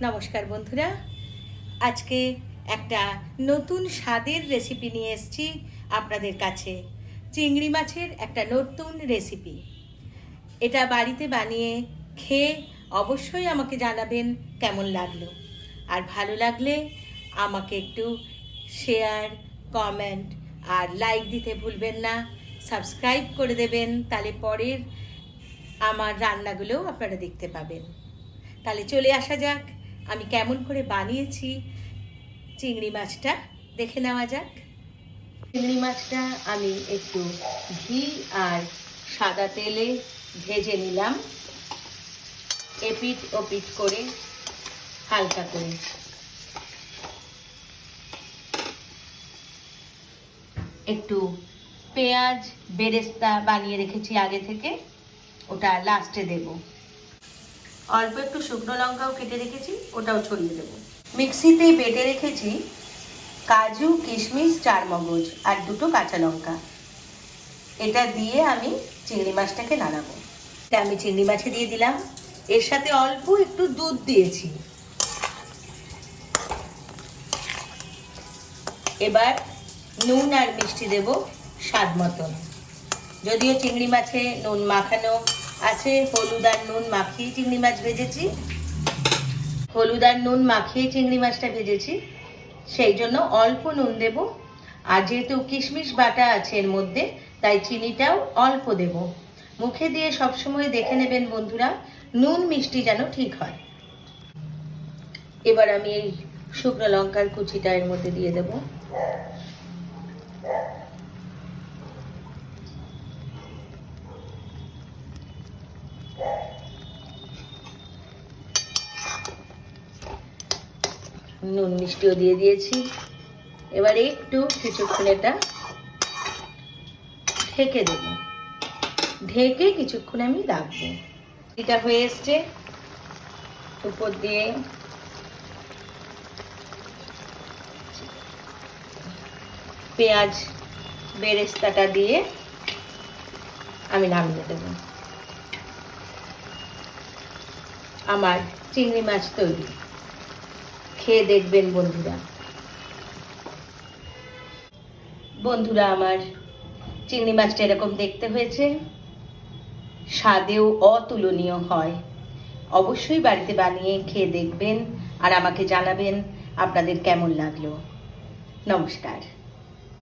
নমস্কার বন্ধুরা। আজকে একটা নতুন স্বাদের রেসিপি নিয়ে এসেছি আপনাদের কাছে। চিংড়ি মাছের একটা নতুন রেসিপি এটা বাড়িতে বানিয়ে খেয়ে অবশ্যই আমাকে জানাবেন কেমন লাগল। আর ভালো লাগলে আমাকে একটু শেয়ার কমেন্ট আর লাইক দিতে ভুলবেন না। সাবস্ক্রাইব করে দেবেন, তাহলে পরের আমার রান্নাগুলোও আপনারা দেখতে পাবেন। তাহলে চলে আসা যাক। আমি কেমন করে বানিয়েছি চিংড়ি মাছটা দেখে নেওয়া যাক। চিংড়ি মাছটা আমি একটু ঘি আর সাদা তেলে ভেজে নিলাম। এপিট ওপিট করে হালকা করে। একটু পেঁয়াজ, বেরেস্তা বানিয়ে রেখেছি আগে থেকে। ওটা লাস্টে দেব। অল্প একটু শুকনো লঙ্কাও কেটে রেখেছি, ওটাও ছড়িয়ে দেব। মিক্সিতে বেটে রেখেছি কাজু, কিশমিশ চার মগজ আর দুটো কাঁচা লঙ্কা। এটা দিয়ে আমি চিংড়ি মাছটাকে নাড়াবো। এটা আমি চিংড়ি মাছে দিয়ে দিলাম। এর সাথে অল্প একটু দুধ দিয়েছি। এবার নুন আর মিষ্টি দেব স্বাদ মতন। যদিও চিংড়ি মাছে নুন মাখানো আছে, হলুদ আর নুন মাখিয়ে চিংড়ি মাছ ভেজেছি। হলুদ আর নুন মাখিয়ে চিংড়ি মাছটা ভেজেছি। সেই জন্য অল্প নুন দেব। আর যেহেতু কিশমিশ বাটা আছে এর মধ্যে, তাই চিনিটাও অল্প দেব। মুখে দিয়ে সবসময় দেখে নেবেন বন্ধুরা, নুন মিষ্টি যেন ঠিক হয়। এবার আমি এই শুকনো লঙ্কার কুচিটা এর মধ্যে দিয়ে দেবো। নুন মিষ্টিও দিয়ে দিয়েছি। এবার একটু কিছুক্ষণ এটা ঢেকে দেব। ঢেকে কিছুক্ষণ আমি রাখব। এটা হয়ে এসছে উপর দিয়ে। পেঁয়াজ বেরেস্তাটা দিয়ে আমি নামিয়ে দেব। আমার চিংড়ি মাছ তৈরি। খেয়ে দেখবেন বন্ধুরা। বন্ধুরা আমার চিংড়ি মাছটা এরকম দেখতে হয়েছে। স্বাদেও অতুলনীয় হয়। অবশ্যই বাড়িতে বানিয়ে খেয়ে দেখবেন আর আমাকে জানাবেন আপনাদের কেমন লাগল। নমস্কার।